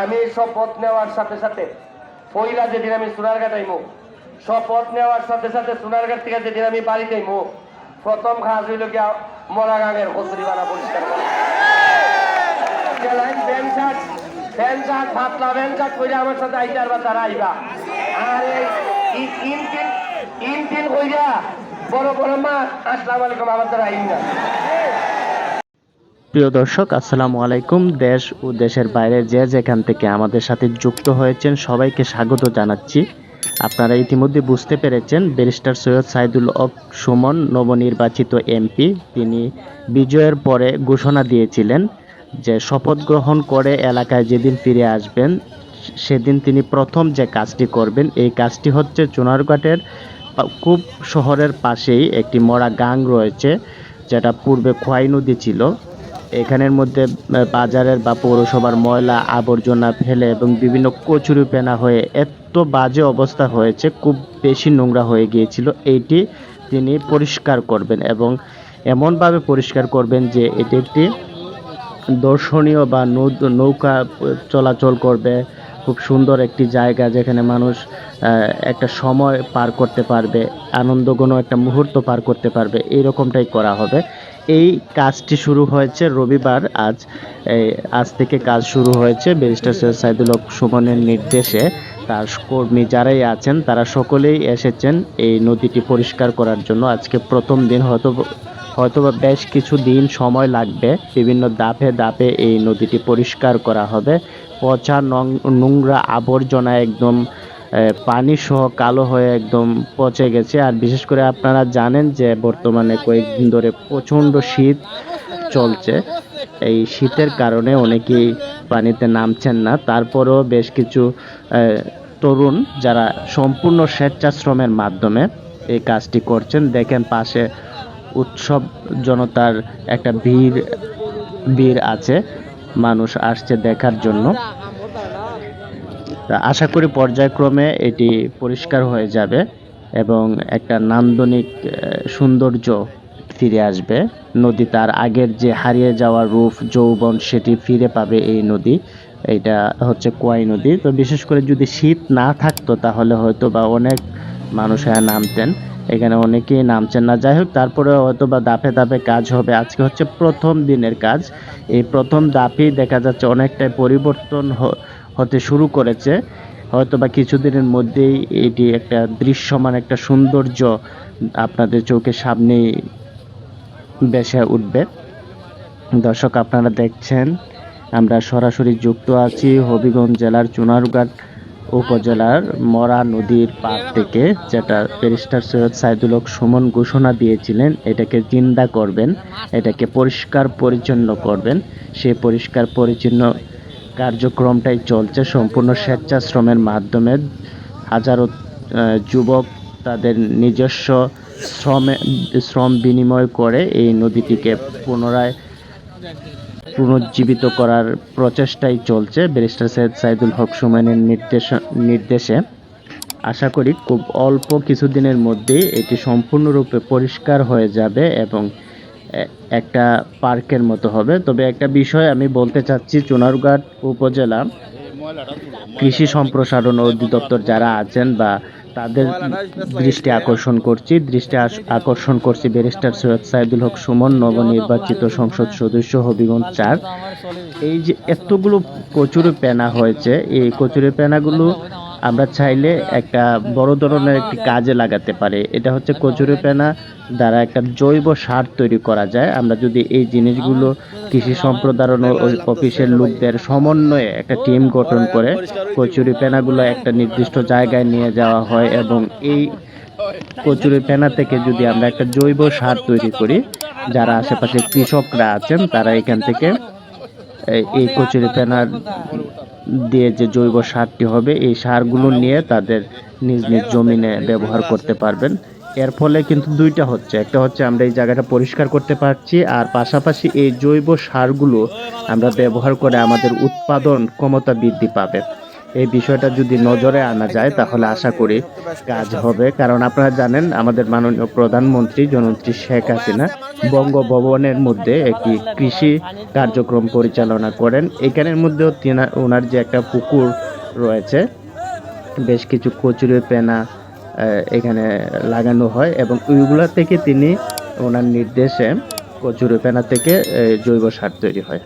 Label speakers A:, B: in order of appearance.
A: আমি শপথ নেওয়ার সাথে সাথে পয়লা যেদিন আমি সোনারঘাট আইমু, শপথ নেওয়ার সাথে সাথে সোনারঘাট থেকে যেদিন আমি বাড়িতে আইমু, প্রথম কাজ হইল গিয়া মরা গাঙের কচুরি বানা পরিষ্কার আমার সাথে আইতে আর তারা আইবা। আর ইন তিন তিন কইরা বড় বড় মা, আসসালামু আলাইকুম, আমার তারা আইন না।
B: প্রিয় দর্শক, আসসালামু আলাইকুম। দেশ ও দেশের বাইরে যে যেখান থেকে আমাদের সাথে যুক্ত হয়েছেন, সবাইকে স্বাগত জানাচ্ছি। আপনারা ইতিমধ্যে বুঝতে পেরেছেন, ব্যারিস্টার সৈয়দ সাইদুল হক সুমন, নবনির্বাচিত এমপি, তিনি বিজয়ের পরে ঘোষণা দিয়েছিলেন যে শপথ গ্রহণ করে এলাকায় যেদিন ফিরে আসবেন, সেদিন তিনি প্রথম যে কাজটি করবেন, এই কাজটি হচ্ছে চুনারঘাটের খুব শহরের পাশেই একটি মরা গাং রয়েছে, যেটা পূর্বে খোয়াই নদী ছিল। এখানের মধ্যে বাজারের বা পৌরসভার ময়লা আবর্জনা ফেলে এবং বিভিন্ন কচুরি পেনা হয়ে এত বাজে অবস্থা হয়েছে, খুব বেশি নোংরা হয়ে গিয়েছিল। এইটি তিনি পরিষ্কার করবেন এবং এমনভাবে পরিষ্কার করবেন যে এটি একটি দর্শনীয় বা নৌকা চলাচল করবে। খুব সুন্দর একটি জায়গা যেখানে মানুষ একটা সময় পার করতে পারবে, আনন্দঘন একটা মুহূর্ত পার করতে পারবে। এইরকমটাই করা হবে। এই কাজটি শুরু হয়েছে রবিবার। আজ আজ থেকে কাজ শুরু হয়েছে ব্যারিস্টার সৈয়দ সাইদুল হক সুমনের নির্দেশে। তার কর্মী যারাই আছেন, তারা সকলেই এসেছেন এই নদীটি পরিষ্কার করার জন্য। আজকে প্রথম দিন, হয়তো, হয়তোবা বেশ কিছু দিন সময় লাগবে। বিভিন্ন দাপে দাপে এই নদীটি পরিষ্কার করা হবে। পচা নং- নোংরা আবর্জনা একদম পানি সহ কালো হয়ে একদম পচে গেছে। আর বিশেষ করে আপনারা জানেন যে বর্তমানে কয়েকদিন ধরে প্রচণ্ড শীত চলছে। এই শীতের কারণে অনেকেই পানিতে নামছেন না। তারপরেও বেশ কিছু তরুণ যারা সম্পূর্ণ স্বেচ্ছাশ্রমের মাধ্যমে এই কাজটি করছেন, দেখেন পাশে উৎসব জনতার একটা ভিড় ভিড় আছে। মানুষ আসছে দেখার জন্য। আশা করি পর্যায়ক্রমে এটি পরিষ্কার হয়ে যাবে এবং একটা নান্দনিক সৌন্দর্য ফিরে আসবে। নদী তার আগের যে হারিয়ে যাওয়া রূপ, যৌবন, সেটি ফিরে পাবে এই নদী। এটা হচ্ছে কোয়াই নদী। তো বিশেষ করে যদি শীত না থাকতো, তাহলে হয়তো বা অনেক মানুষ এখানে নামতেন। এখানে অনেকেই নামছেন না। যাই হোক, তারপরে হয়তো বা দাপে দাপে কাজ হবে। আজকে হচ্ছে প্রথম দিনের কাজ। এই প্রথম দাপেই দেখা যাচ্ছে অনেকটাই পরিবর্তন হতে শুরু করেছে। হয়তো বা কিছুদিনের মধ্যেই এটি একটা দৃশ্যমান, একটা সৌন্দর্য আপনাদের চোখের সামনে বেসে উঠবে। দর্শক, আপনারা দেখছেন, আমরা সরাসরি যুক্ত আছি হবিগঞ্জ জেলার চুনারুঘাট উপজেলার মরা নদীর পার থেকে, যেটা ব্যারিস্টার সৈয়দ সাইদুল হক সুমন ঘোষণা দিয়েছিলেন, এটাকে জিন্দা করবেন, এটাকে পরিষ্কার পরিচ্ছন্ন করবেন। সেই পরিষ্কার পরিচ্ছন্ন কার্যক্রমটাই চলছে সম্পূর্ণ স্বেচ্ছাশ্রমের মাধ্যমে। হাজারো যুবক তাদের নিজস্ব শ্রমে, শ্রম বিনিময় করে এই নদীটিকে পুনরায় পুনর্জীবিত করার প্রচেষ্টাই চলছে ব্যারিস্টার সৈয়দ সাইদুল হক সুমানের নির্দেশ, নির্দেশে। আশা করি খুব অল্প কিছুদিনের মধ্যেই এটি সম্পূর্ণরূপে পরিষ্কার হয়ে যাবে এবং একটা পার্কের মতো হবে। তবে একটা বিষয় আমি বলতে চাচ্ছি, চুনারঘাট উপজেলা কৃষি সম্প্রসারণ অধিদপ্তর যারা আছেন বা তাদের দৃষ্টি আকর্ষণ করছি, দৃষ্টি আকর্ষণ করছি ব্যারিস্টার সৈয়দ সাইদুল হক সুমন, নবনির্বাচিত সংসদ সদস্য হবিগঞ্জ চার। এই যে এতগুলো কচুরি পেনা হয়েছে, এই কচুরি পেনাগুলো আমরা চাইলে একটা বড় ধরনের একটি কাজে লাগাতে পারি। এটা হচ্ছে কচুরি পেনা দ্বারা একটা জৈব সার তৈরি করা যায়। আমরা যদি এই জিনিসগুলো কৃষি সম্প্রদায়ন অফিসের লোকদের সমন্বয়ে একটা টিম গঠন করে, কচুরি পেনাগুলো একটা নির্দিষ্ট জায়গায় নিয়ে যাওয়া হয় এবং এই কচুরি পেনা থেকে যদি আমরা একটা জৈব সার তৈরি করি, যারা আশেপাশে কৃষকরা আছেন, তারা এখান থেকে এই কচুরি পেনার দিয়ে যে জৈব সারটি হবে, এই সারগুলো নিয়ে তাদের নিজ নিজ জমিনে ব্যবহার করতে পারবেন। এর ফলে কিন্তু দুইটা হচ্ছে। একটা হচ্ছে আমরা এই জায়গাটা পরিষ্কার করতে পারছি, আর পাশাপাশি এই জৈব সারগুলো আমরা ব্যবহার করে আমাদের উৎপাদন ক্ষমতা বৃদ্ধি পাবে। এই বিষয়টা যদি নজরে আনা যায়, তাহলে আশা করি কাজ হবে। কারণ আপনারা জানেন, আমাদের মাননীয় প্রধানমন্ত্রী জননেত্রী শেখ হাসিনা বঙ্গভবনের মধ্যে একটি কৃষি কার্যক্রম পরিচালনা করেন। এখানের মধ্যেও ওনার যে একটা পুকুর রয়েছে, বেশ কিছু কচুরি, পেনা এখানে লাগানো হয় এবং ওইগুলা থেকে তিনি ওনার নির্দেশে কচুরি, পেনা থেকে জৈব সার তৈরি হয়।